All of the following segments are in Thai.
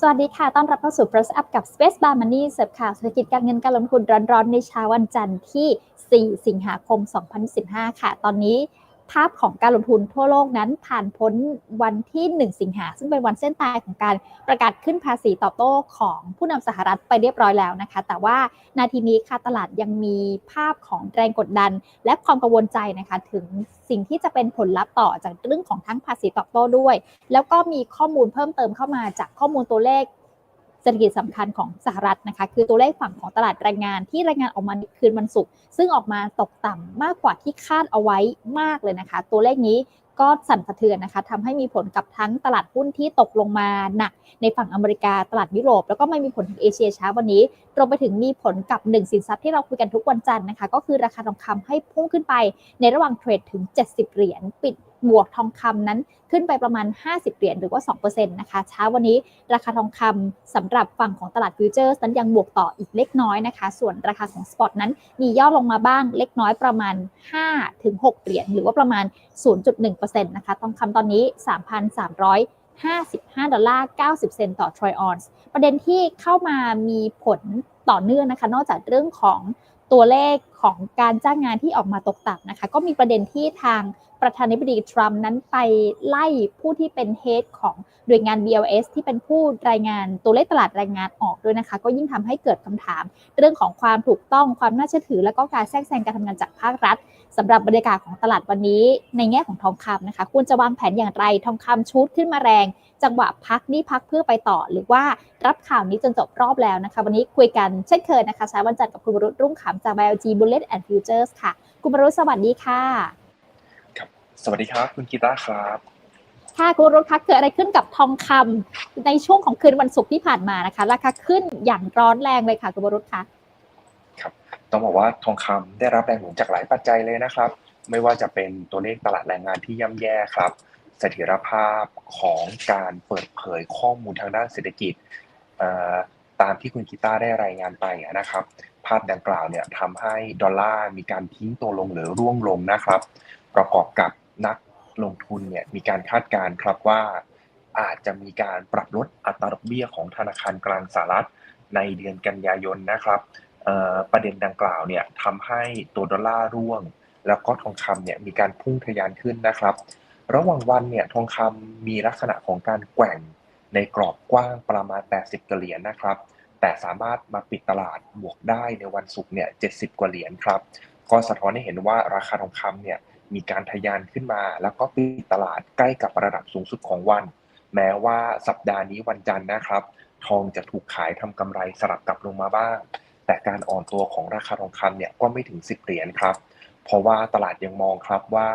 สวัสดีค่ะ ต้อนรับเข้าสู่ Press Up กับ Space Bar Money เสิร์ฟข่าวเศรษฐกิจการเงินการลงทุนร้อนๆ ในเช้าวันจันทร์ที่ 4 สิงหาคม 2015 ค่ะ ตอนนี้ ภาพของการลงทุนทั่วโลกนั้นผ่านพ้นวันที่ 1 สิงหา ซึ่งเป็นวันเส้นตายของการประกาศขึ้นภาษีตอบโต้ของผู้นำสหรัฐไปเรียบร้อยแล้วนะคะ แต่ว่านาทีนี้ค่ะตลาดยังมีภาพของแรงกดดัน และความกังวลใจนะคะถึงสิ่งที่จะเป็นผลลัพธ์ต่อจากเรื่องของทั้งภาษีตอบโต้ด้วย แล้วก็มีข้อมูลเพิ่มเติมเข้ามาจากข้อมูลตัวเลข ศรษฐกิจสำคัญของสหรัฐนะคะ คือตัวเลขฝั่งของตลาดแรงงานที่รายงานออกมาคืนวันศุกร์ซึ่งออกมาตกต่ำมากกว่าที่คาดเอาไว้มากเลยนะคะ ตัวเลขนี้ก็สั่นสะเทือนนะคะทำให้มีผลกับทั้งตลาดหุ้นที่ตกลงมาหนัก ในฝั่งอเมริกาตลาดยุโรป แล้วก็ไม่มีผลถึงเอเชียเช้าวันนี้รวมไปถึงมีผลกับหนึ่งสินทรัพย์ที่เราคุยกันทุกวันจันทร์นะคะ ก็คือราคาทองคำให้พุ่งขึ้นไปในระหว่างเทรดถึง 70 เหรียญปิด บวกทองคำนั้นขึ้นไปประมาณ 50 เหรียญหรือว่า 2%นะคะเช้าวันนี้ราคาทองคำสำหรับฝั่งของตลาดฟิวเจอร์สนั้นยังบวกต่ออีกเล็กน้อยนะคะ ส่วนราคาของสปอตนั้นมีย่อลงมาบ้างเล็กน้อยประมาณ5ถึง6เหรียญหรือว่าประมาณ 0.1%นะคะทองคำตอนนี้ 3,355 ดอลลาร์ 90 เซนต์ต่อทรอยออนซ์ ประเด็นที่เข้ามามีผลต่อเนื่องนะคะ นอกจากเรื่องของ ตัวเลขของการจ้างงานที่ออกมาตกต่ำนะคะ ก็มีประเด็นที่ทางประธานาธิบดีทรัมป์นั้นไปไล่ผู้ที่เป็นเฮดของหน่วยงาน BLS ที่เป็นผู้รายงานตัวเลขตลาดแรงงานออกด้วยนะคะ ก็ยิ่งทำให้เกิดคำถาม เรื่องของความถูกต้องความน่าเชื่อถือ และก็การแทรกแซงการทำงานจากภาครัฐ สำหรับบรรยากาศของตลาดวันนี้ในแง่ของทองคำนะคะควรจะวางแผนอย่างไรทองคำชูดขึ้นมาแรง จังหวะพักนี่พักเพื่อไปต่อ หรือว่ารับข่าวนี้จนจบรอบแล้วนะคะ วันนี้คุยกันเช่นเคยนะคะเช้าวันจันทร์กับคุณวรุษรุ่งขำจาก BLG Bullet and Futures ค่ะ คุณวรุษสวัสดีค่ะครับสวัสดีครับ คุณกีตาร์ครับค่ะคุณวรุษคะเกิดอะไรขึ้นกับทองคำในช่วงของคืนวันศุกร์ที่ผ่านมานะคะราคาขึ้นอย่างร้อนแรงเลยค่ะคุณวรุษคะครับ ต้องบอกว่าทองคำได้รับแรงหนุนจากหลายปัจจัยเลยนะครับ ไม่ว่าจะเป็นตัวเลขตลาดแรงงานที่ย่ำแย่ครับ เสถียรภาพของการเปิดเผยข้อมูลทางด้านเศรษฐกิจตามที่คุณกีตาได้รายงานไปนะครับ ภาพดังกล่าวเนี่ยทำให้ดอลลาร์มีการทิ้งตัวลงหรือร่วงลงนะครับ ประกอบกับนักลงทุนเนี่ยมีการคาดการณ์ครับว่า อาจจะมีการปรับลดอัตราดอกเบี้ยของธนาคารกลางสหรัฐในเดือนกันยายนนะครับ ประเด็นดังกล่าวเนี่ยทำให้ตัวดอลลาร์ร่วง แล้วก็ทองคำเนี่ยมีการพุ่งทะยานขึ้นนะครับ ระหว่างวันเนี่ยทองคำมีลักษณะของการแกว่งในกรอบกว้างประมาณ 80กว่าเหรียญนะครับ แต่สามารถมาปิดตลาดบวกได้ในวันศุกร์เนี่ย70 กว่าเหรียญครับ ก็สะท้อนให้เห็นว่าราคาทองคำเนี่ยมีการทะยานขึ้นมา แล้วก็ปิดตลาดใกล้กับระดับสูงสุดของวัน แม้ว่าสัปดาห์นี้วันจันทร์นะครับ ทองจะถูกขายทำกำไรสลับกลับลงมาบ้าง แต่การอ่อนตัวของราคาทองคำเนี่ยก็ไม่ถึง 10 เหรียญครับ เพราะว่าตลาดยังมองครับว่า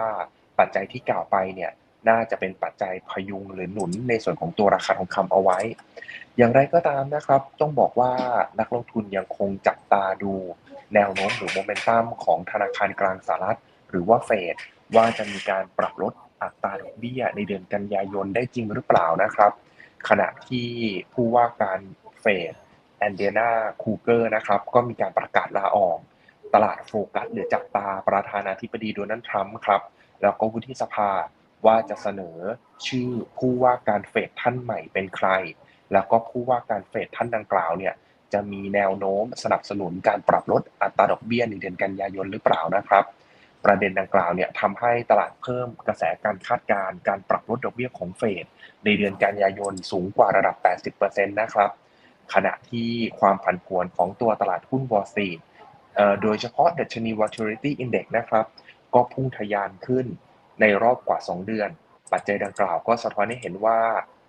ปัจจัยที่กล่าวไปเนี่ยน่าจะเป็นปัจจัยพยุงหรือหนุนในส่วนของตัวราคาทองคำเอาไว้ อย่างไรก็ตามนะครับ ต้องบอกว่านักลงทุนยังคงจับตาดู แนวโน้มหรือโมเมนตัมของธนาคารกลางสหรัฐ หรือว่าเฟดว่าจะมีการปรับลดอัตราดอกเบี้ยในเดือนกันยายนได้จริงหรือเปล่านะครับ ขณะที่ผู้ว่าการเฟด แอนเดียนาคูเกอร์นะครับ ก็มีการประกาศลาออก ตลาดโฟกัสหรือจับตาประธานาธิบดีโดนัลด์ทรัมป์ครับ แล้วก็วุฒิสภาว่าจะเสนอชื่อผู้ว่าการเฟดท่านใหม่เป็นใคร แล้วก็ผู้ว่าการเฟดท่านดังกล่าวเนี่ยจะมีแนวโน้มสนับสนุนการปรับลดอัตราดอกเบี้ยในเดือนกันยายนหรือเปล่านะครับ ประเด็นดังกล่าวเนี่ยทำให้ตลาดเพิ่มกระแสการคาดการณ์การปรับลดดอกเบี้ยของเฟดในเดือนกันยายนสูงกว่าระดับ 80%นะครับ ขณะที่ความผันผวนของตัวตลาดหุ้นวอลสตรีโดยเฉพาะดัชนี volatility index นะครับ ก็พุ่งทะยานขึ้นในรอบกว่า 2 เดือน ปัจจัยดังกล่าวก็สะท้อนให้เห็นว่า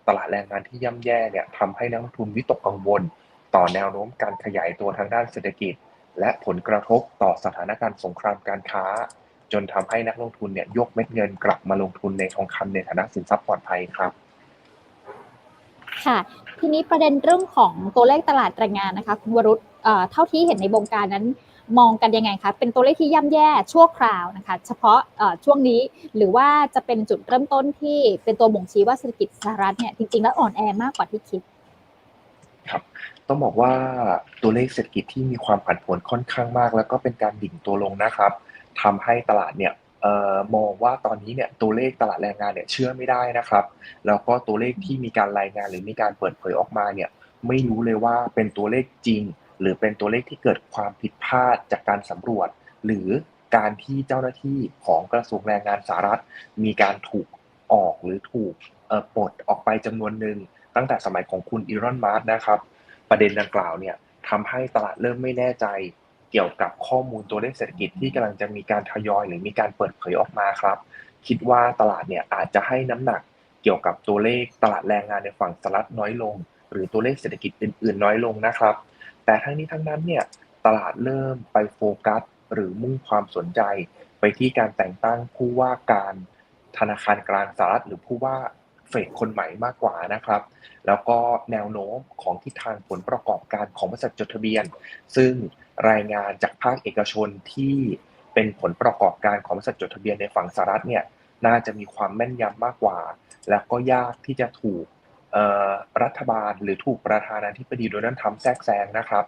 ตลาดแรงงานที่ย่ำแย่เนี่ยทำให้นักลงทุนวิตกกังวล ต่อแนวโน้มการขยายตัวทางด้านเศรษฐกิจ และผลกระทบต่อสถานการณ์สงครามการค้า จนทำให้นักลงทุนเนี่ยยกเม็ดเงินกลับมาลงทุนในทองคำในฐานะสินทรัพย์ปลอดภัยครับ ค่ะ ทีนี้ประเด็นเรื่องของตัวเลขตลาดแรงงานนะคะคุณวรุษเท่าที่เห็นในวงการนั้นมองกันยังไงคะ เป็นตัวเลขที่ย่ำแย่ชั่วคราวนะคะ เฉพาะช่วงนี้หรือว่าจะเป็นจุดเริ่มต้นที่เป็นตัวบ่งชี้ว่าเศรษฐกิจสหรัฐเนี่ยจริงๆแล้วอ่อนแอมากกว่าที่คิด ครับ ต้องบอกว่าตัวเลขเศรษฐกิจที่มีความผันผวนค่อนข้างมาก แล้วก็เป็นการดิ่งตัวลงนะครับทำให้ตลาดเนี่ย มองว่าตอนนี้เนี่ยตัวเลขตลาดแรงงานเนี่ยเชื่อไม่ได้นะครับแล้วก็ตัวเลขที่มีการรายงานหรือมีการเปิดเผยออกมาเนี่ยไม่รู้เลยว่าเป็นตัวเลขจริง หรือเป็นตัวเลขที่เกิดความผิดพลาดจากการสำรวจ หรือการที่เจ้าหน้าที่ของกระทรวงแรงงานสหรัฐ มีการถูกออกหรือถูกปลดออกไปจำนวนหนึ่งตั้งแต่สมัยของคุณอีรอนมัสก์นะครับ ประเด็นดังกล่าวเนี่ยทำให้ตลาดเริ่มไม่แน่ใจ เกี่ยวกับข้อมูลตัวเลขเศรษฐกิจที่กำลังจะมีการทยอยหรือมีการเปิดเผยออกมาครับ คิดว่าตลาดเนี่ยอาจจะให้น้ำหนักเกี่ยวกับตัวเลขตลาดแรงงานในฝั่งสหรัฐน้อยลง หรือตัวเลขเศรษฐกิจอื่น ๆ น้อยลงนะครับ แต่ทั้งนี้ทั้งนั้นเนี่ยตลาดเริ่มไปโฟกัส หรือมุ่งความสนใจ ไปที่การแต่งตั้งผู้ว่าการธนาคารกลางสหรัฐหรือผู้ว่า เฟดคนใหม่มากกว่านะครับ แล้วก็แนวโน้มของทิศทางผลประกอบการของบริษัทจดทะเบียน ซึ่งรายงานจากภาคเอกชนที่เป็นผลประกอบการของบริษัทจดทะเบียนในฝั่งสหรัฐเนี่ยน่าจะมีความแม่นยำมากกว่า แล้วก็ยากที่จะถูกรัฐบาลหรือถูกประธานาธิบดีโดนัลด์ทรัมป์แทรกแซงนะครับ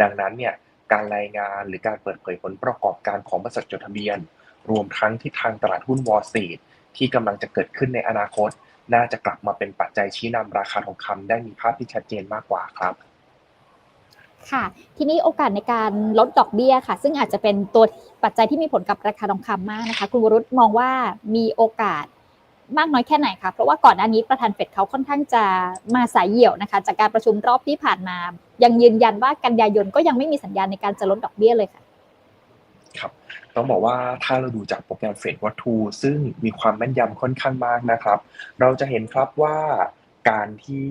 ดังนั้นเนี่ยการรายงานหรือการเปิดเผยผลประกอบการของบริษัทจดทะเบียน รวมทั้งที่ทางตลาดหุ้นวอลล์สตรีทที่กำลังจะเกิดขึ้นในอนาคต น่าจะกลับมาเป็นปัจจัยชี้นำราคาทองคำได้มีภาพที่ชัดเจนมากกว่าครับค่ะทีนี้โอกาสในการลดดอกเบี้ยค่ะ ซึ่งอาจจะเป็นตัวปัจจัยที่มีผลกับราคาทองคำมากนะคะคุณวรุษมองว่ามีโอกาสมากน้อยแค่ไหนคะเพราะว่าก่อนหน้านี้ประธานเฟดเขาค่อนข้างจะมาสายเหี่ยวนะคะ จากการประชุมรอบที่ผ่านมา ยังยืนยันว่ากันยายนก็ยังไม่มีสัญญาณในการจะลดดอกเบี้ยเลยค่ะ ครับต้องบอกว่าถ้าเราดูจากโปรแกรมเฟดวัตถุซึ่งมีความแม่นยำค่อนข้างมากนะครับ เราจะเห็นครับว่าการที่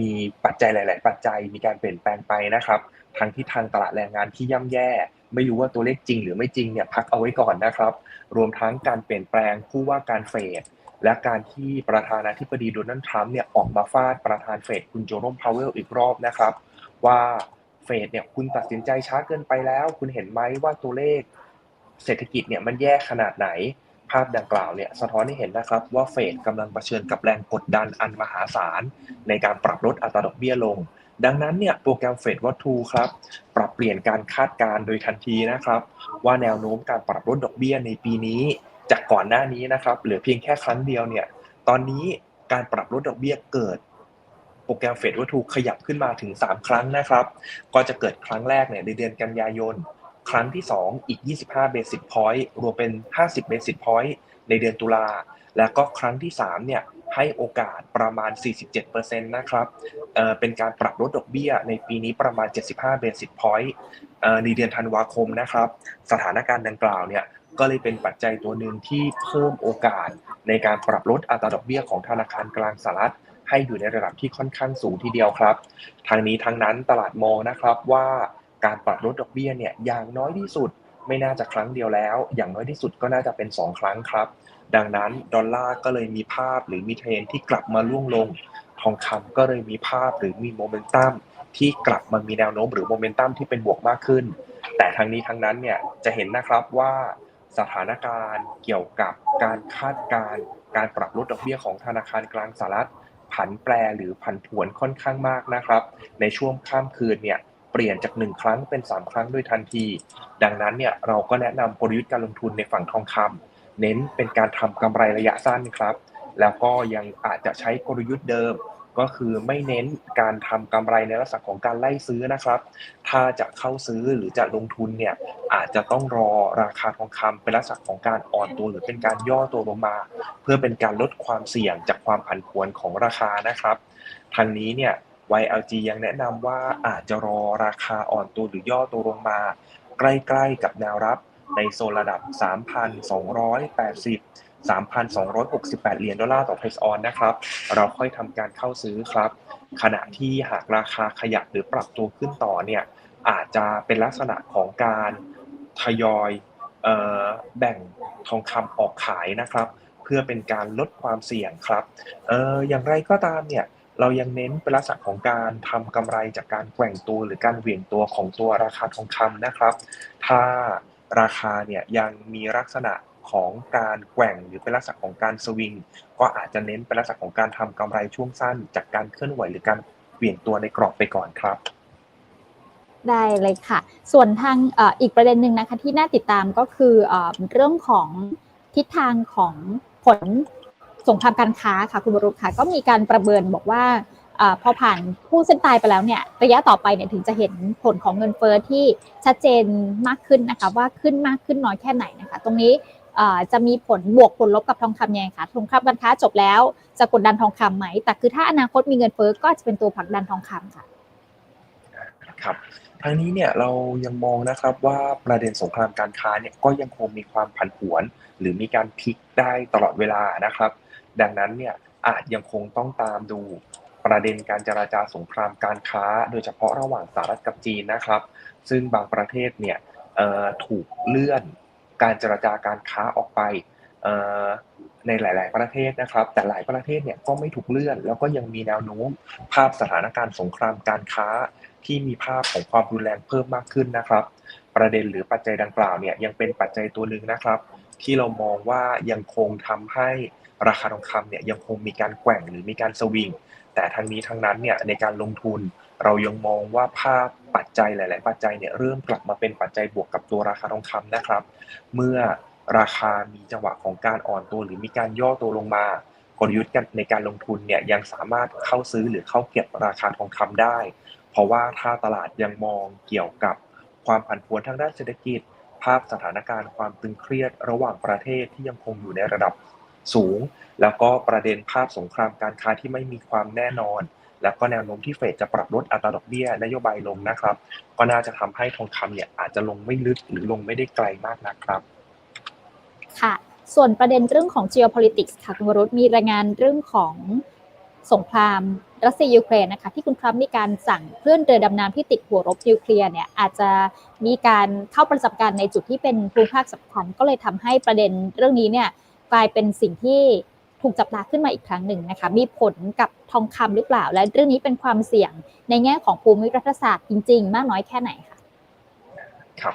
มีปัจจัยหลาย ๆ ปัจจัยมีการเปลี่ยนแปลงไปนะครับทั้งที่ทางตลาดแรงงานที่ย่ำแย่ ไม่รู้ว่าตัวเลขจริงหรือไม่จริงเนี่ยพักเอาไว้ก่อนนะครับ รวมทั้งการเปลี่ยนแปลงผู้ว่าการเฟดและการที่ประธานาธิบดีโดนัลด์ทรัมป์เนี่ยออกมาฟาดประธานเฟดคุณโจโรมพาวเวลอีกรอบนะครับ ว่า เฟดเนี่ยคุณตัดสินใจช้าเกินไปแล้ว คุณเห็นไหมว่าตัวเลขเศรษฐกิจเนี่ยมันแย่ขนาดไหน ภาพดังกล่าวเนี่ยสะท้อนให้เห็นนะครับว่าเฟดกำลังเผชิญกับแรงกดดันอันมหาศาล ในการปรับลดอัตราดอกเบี้ยลง ดังนั้นเนี่ยโปรแกรมเฟดวัตถุครับปรับเปลี่ยนการคาดการณ์โดยทันทีนะครับว่าแนวโน้มการปรับลดดอกเบี้ยในปีนี้ จากก่อนหน้านี้นะครับเหลือเพียงแค่ครั้งเดียวเนี่ยตอนนี้การปรับลดดอกเบี้ยเกิด โปรแกรมเฟดวัตถุขยับขึ้นมาถึง 3 ครั้งนะครับ ก็จะเกิดครั้งแรกเนี่ยในเดือนกันยายน ครั้งที่ 2 อีก 25 basis point รวมเป็น 50 basis point ในเดือนตุลา แล้วก็ครั้งที่ 3 เนี่ยให้โอกาสประมาณ 47%นะครับเเป็นการปรับลดดอกเบี้ยในปีนี้ประมาณ 75 basis point เอ่อในเดือนธันวาคมนะครับ สถานการณ์ดังกล่าวเนี่ยก็เลยเป็นปัจจัยตัวหนึ่งที่เพิ่มโอกาสในการปรับลดอัตราดอกเบี้ยของธนาคารกลางสหรัฐ ให้อยู่ในระดับที่ค่อนข้างสูงทีเดียวครับ ทางนี้ทางนั้นตลาดมองนะครับว่าการปรับลดดอกเบี้ยเนี่ยอย่างน้อยที่สุดไม่น่าจะครั้งเดียวแล้ว อย่างน้อยที่สุดก็น่าจะเป็น 2 ครั้งครับ ดังนั้นดอลลาร์ก็เลยมีภาพหรือมีเทรนที่กลับมาล่วงลง ทองคำก็เลยมีภาพหรือมีโมเมนตัมที่กลับมามีแนวโน้มหรือโมเมนตัมที่เป็นบวกมากขึ้น แต่ทางนี้ทางนั้นเนี่ยจะเห็นนะครับว่าสถานการณ์เกี่ยวกับการคาดการณ์การปรับลดดอกเบี้ยของธนาคารกลางสหรัฐ ผันแปรหรือผันผวนค่อนข้างมากนะครับ ในช่วงข้ามคืนเนี่ยเปลี่ยนจาก 1 ครั้งเป็น 3 ครั้งด้วยทันที ดังนั้นเนี่ยเราก็แนะนำกลยุทธ์การลงทุนในฝั่งทองคำเน้นเป็นการทำกำไรระยะสั้นครับ แล้วก็ยังอาจจะใช้กลยุทธ์เดิม ก็คือไม่เน้นการทำกำไรในลักษณะของการไล่ซื้อนะครับ ถ้าจะเข้าซื้อหรือจะลงทุนเนี่ยอาจจะต้องรอราคาทองคำเป็นลักษณะของการอ่อนตัวหรือเป็นการย่อตัวลงมา เพื่อเป็นการลดความเสี่ยงจากความผันผวนของราคานะครับ ทางนี้เนี่ย YLG ยังแนะนำว่าอาจจะรอราคาอ่อนตัวหรือย่อตัวลงมา ใกล้ๆกับแนวรับในโซนระดับ 3,280 3,268 เหรียญดอลลาร์ต่อเพสออนนะครับ เราค่อยทำการเข้าซื้อครับ ขณะที่หากราคาขยับหรือปรับตัวขึ้นต่อเนี่ยอาจจะเป็นลักษณะของการทยอยออแบ่งทองคำออกขายนะครับ เพื่อเป็นการลดความเสี่ยงครับเอออย่างไรก็ตามเนี่ยเรายังเน้นเป็นลักษณะของการทำกำไรจากการแกว่งตัวหรือการเหวี่ยงตัวของตัวราคาทองคำนะครับ ถ้าราคาเนี่ยยังมีลักษณะ ของการแกว่งหรือเป็นลักษณะของการสวิง ก็อาจจะเน้นเป็นลักษณะของการทำกำไรช่วงสั้น จากการเคลื่อนไหวหรือการเหวี่ยงตัวในกรอบไปก่อนครับได้เลยค่ะ ส่วนทางออีกประเด็นหนึ่งนะคะที่น่าติดตามก็คือเอเรื่องของทิศทางของผลสงครามการค้าค่ะคุณบรุษค่ะก็มีการประเมินบอกว่าอพอผ่านผู้เส้นตายไปแล้วเนี่ยระยะต่อไปเนี่ยถึงจะเห็นผลของเงินเฟ้อที่ชัดเจนมากขึ้นนะคะว่าขึ้นมากขึ้นน้อยแค่ไหนนะคะ ตรงนี้ จะมีผลบวกผลลบกับทองคำยังไงคะสงครามการค้าจบแล้วจะกดดันทองคำไหม แต่คือถ้าอนาคตมีเงินเฟ้อก็จะเป็นตัวผลักดันทองคำค่ะครับทางนี้เนี่ยเรายังมองนะครับว่าประเด็นสงครามการค้าเนี่ยก็ยังคงมีความผันผวน หรือมีการพลิกได้ตลอดเวลานะครับ ดังนั้นเนี่ยอาจยังคงต้องตามดูประเด็นการเจราจาสงครามการค้า โดยเฉพาะระหว่างสหรัฐกับจีนนะครับ ซึ่งบางประเทศเนี่ยถูกเลื่อน การเจราจาการค้าออกไปในหลาย ๆ ประเทศนะครับ แต่หลายประเทศเนี่ยก็ไม่ถูกเลื่อน แล้วก็ยังมีแนวโน้มภาพสถานการณ์สงครามการค้าที่มีภาพของความรุนแรงเพิ่มมากขึ้นนะครับ ประเด็นหรือปัจจัยดังกล่าวเนี่ยยังเป็นปัจจัยตัวหนึ่งนะครับ ที่เรามองว่ายังคงทำให้ราคาทองคำเนี่ยยังคงมีการแกว่งหรือมีการสวิงแต่ทั้งนี้ทั้งนั้นเนี่ยในการลงทุนเรายังมองว่าภาพ ปัจจัยหลาย ๆ ปัจจัยเนี่ยเริ่มกลับมาเป็นปัจจัยบวกกับตัวราคาทองคำนะครับ เมื่อราคามีจังหวะของการอ่อนตัว หรือมีการย่อตัวลงมากลยุทธ์ในการลงทุนเนี่ยยังสามารถเข้าซื้อหรือเข้าเก็บราคาทองคำได้ เพราะว่าถ้าตลาดยังมองเกี่ยวกับความผันผวนทางด้านเศรษฐกิจ ภาพสถานการณ์ความตึงเครียดระหว่างประเทศที่ยังคงอยู่ในระดับสูง แล้วก็ประเด็นภาพสงครามการค้าที่ไม่มีความแน่นอน แล้วก็แนวโน้มที่เฟดจะปรับลดอัตราดอกเบี้ยนโยบายลงนะครับ ก็น่าจะทำให้ทองคำเนี่ยอาจจะลงไม่ลึกหรือลงไม่ได้ไกลมากนักครับ ค่ะ ส่วนประเด็นเรื่องของ geopolitics ค่ะคุณวรุษมีรายงานเรื่องของสงครามรัสเซียยูเครนนะคะที่คุณทรัมป์มีการสั่งเคลื่อนเรือดำน้ำที่ติดหัวรบนิวเคลียร์เนี่ยอาจจะมีการเข้าประจำการในจุดที่เป็นภูมิภาคสำคัญ ก็เลยทำให้ประเด็นเรื่องนี้เนี่ยกลายเป็นสิ่งที่ ถูกจับตาขึ้นมาอีกครั้งหนึ่งนะคะ มีผลกับทองคำหรือเปล่า และเรื่องนี้เป็นความเสี่ยงในแง่ของภูมิรัฐศาสตร์จริง ๆ มากน้อยแค่ไหนคะครับ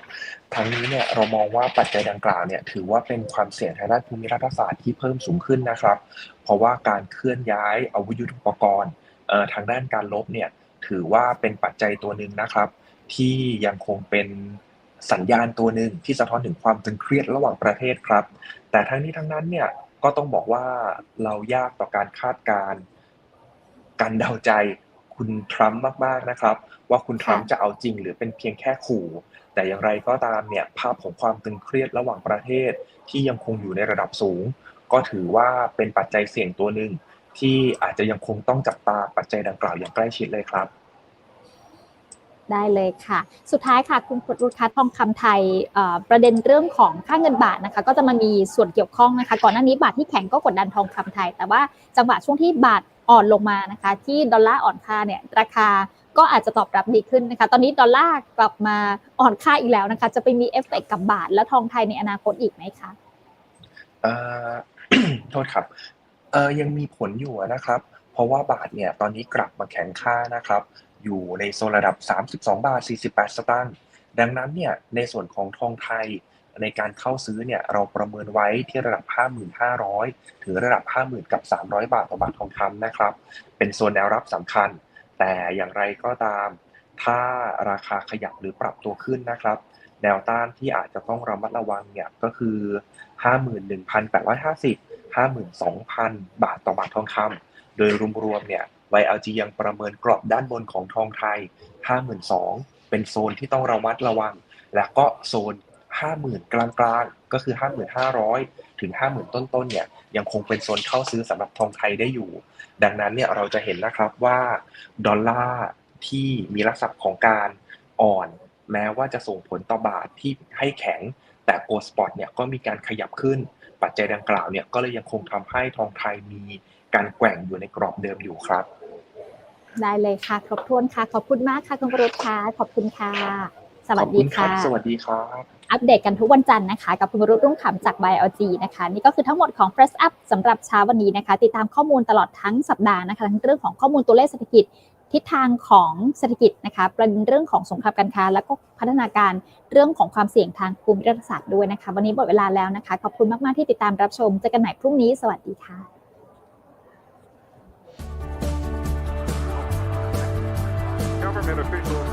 ทั้งนี้เนี่ยเรามองว่าปัจจัยดังกล่าวเนี่ยถือว่าเป็นความเสี่ยงทางด้านภูมิรัฐศาสตร์ที่เพิ่มสูงขึ้นนะครับ เพราะว่าการเคลื่อนย้ายอาวุธยุทโธปกรณ์ทางด้านการลบเนี่ยถือว่าเป็นปัจจัยตัวหนึ่งนะครับ ที่ยังคงเป็นสัญญาณตัวหนึ่งที่สะท้อนถึงความตึงเครียดระหว่างประเทศครับ แต่ทั้งนี้ทั้งนั้นเนี่ย ก็ต้องบอกว่าเรายากต่อการคาดการณ์การเดาใจคุณทรัมป์มากๆนะครับ ว่าคุณทรัมป์จะเอาจริงหรือเป็นเพียงแค่ขู่ แต่อย่างไรก็ตามเนี่ยภาพของความตึงเครียดระหว่างประเทศที่ยังคงอยู่ในระดับสูง ก็ถือว่าเป็นปัจจัยเสี่ยงตัวหนึ่งที่อาจจะยังคงต้องจับตาปัจจัยดังกล่าวอย่างใกล้ชิดเลยครับ ได้เลยค่ะ สุดท้ายค่ะคุณพรุษคะทองคำไทยประเด็นเรื่องของค่าเงินบาทนะคะ ก็จะมามีส่วนเกี่ยวข้องนะคะ ก่อนหน้านี้บาทที่แข็งก็กดดันทองคำไทย แต่ว่าจังหวะช่วงที่บาทอ่อนลงมานะคะ ที่ดอลลาร์อ่อนค่าเนี่ยราคาก็อาจจะตอบรับดีขึ้นนะคะ ตอนนี้ดอลลาร์กลับมาอ่อนค่าอีกแล้วนะคะ จะไปมีเอฟเฟกต์กับบาทและทองไทยในอนาคตอีกไหมคะโทษครับยังมีผลอยู่นะครับ เพราะว่าบาทเนี่ยตอนนี้กลับมาแข็งค่านะครับ อยู่ในโซนระดับ 32 บาท 48 สตางค์ ดังนั้นเนี่ยในส่วนของทองไทยในการเข้าซื้อเนี่ยเราประเมินไว้ที่ระดับ 5,500 ถึงระดับ 50,000 กับ 300 บาทต่อบาททองคำนะครับ เป็นโซนแนวรับสำคัญ แต่อย่างไรก็ตาม ถ้าราคาขยับหรือปรับตัวขึ้นนะครับ แนวต้านที่อาจจะต้องระมัดระวังเนี่ยก็คือ 51,850 52,000 บาทต่อบาททองคำโดยรวมๆเนี่ย YLG ยังประเมินกรอบด้านบนของทองไทย 52,000เป็นโซนที่ต้องระมัดระวัง และก็โซน 50,000 กลางๆ ก็คือ 5,500 ถึง 50,000 ต้นๆ เนี่ย ยังคงเป็นโซนเข้าซื้อสำหรับทองไทยได้อยู่ ดังนั้นเนี่ยเราจะเห็นนะครับว่า ดอลลาร์ที่มีลักษณะของการอ่อน แม้ว่าจะส่งผลต่อบาทที่ให้แข็ง แต่โกลสปอตเนี่ยก็มีการขยับขึ้น ปัจจัยดังกล่าวเนี่ยก็เลยยังคงทำให้ทองไทยมีการแกว่งอยู่ในกรอบเดิมอยู่ครับ ได้เลยค่ะ ครบถ้วนค่ะ ขอบคุณมากค่ะคุณวรุษค่ะ ขอบคุณค่ะ สวัสดีขอบณรัค่ะบสวัสดีครับ อัปเดตกันทุกวันจันทร์นะคะ กับคุณวรุษรุ่งขำจาก BioLG นะคะ นี่ก็คือทั้งหมดของ Press Up สำหรับเช้าวันนี้นะคะ ติดตามข้อมูลตลอดทั้งสัปดาห์นะคะทั้งเรื่องของข้อมูลตัวเลขเศรษฐกิจทิศทางของเศรษฐกิจนะคะประเด็นเรื่องของสงครามการค้า แล้วก็พัฒนาการเรื่องของความเสี่ยงทางภูมิรัฐศาสตร์ด้วยนะคะ วันนี้หมดเวลาแล้วนะคะ ขอบคุณมาก ๆ ที่ติดตามรับชมเจอกันใหม่พรุ่งนี้ สวัสดีค่ะ get a